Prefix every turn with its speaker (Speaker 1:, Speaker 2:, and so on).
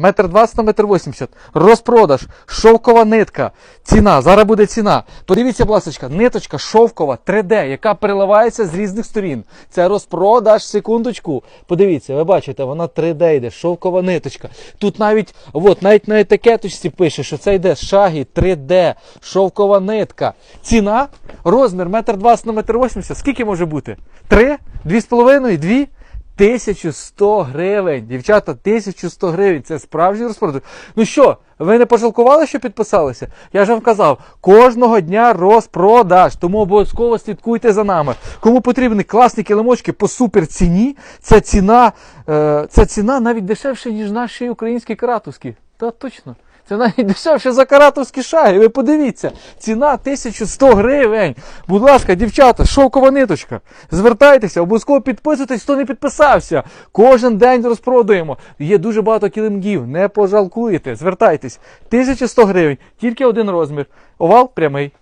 Speaker 1: Метр двадцять на метр вісімдесят. Розпродаж, шовкова нитка. Ціна. Зараз буде ціна. Подивіться, будь ласка, ниточка шовкова 3D, яка переливається з різних сторін. Це розпродаж, секундочку. Подивіться, ви бачите, вона 3D йде, шовкова ниточка. Тут навіть, от, навіть на етикеточці пише, що це йде шагі 3D, шовкова нитка. Ціна, розмір метр двадцять на метр вісімдесят. Скільки може бути? Три? Дві з половиною? Дві? 1100 гривень. Дівчата, 1100 гривень. Це справжній розпродаж. Ну що, ви не пожалкували, що підписалися? Я ж вам казав, кожного дня розпродаж. Тому обов'язково слідкуйте за нами. Кому потрібні класні килимочки по супер ціні, ця ціна, е, ця ціна навіть дешевше, ніж наші українські каратовські. Та точно. Це навіть дешевше за каратовські шаги. Ви подивіться, ціна 1100 гривень. Будь ласка, дівчата, шовкова ниточка. Звертайтеся, обов'язково підписуйтесь, хто не підписався. Кожен день розпродаємо. Є дуже багато килимків, не пожалкуєте. Звертайтесь. 1100 гривень, тільки один розмір. Овал прямий.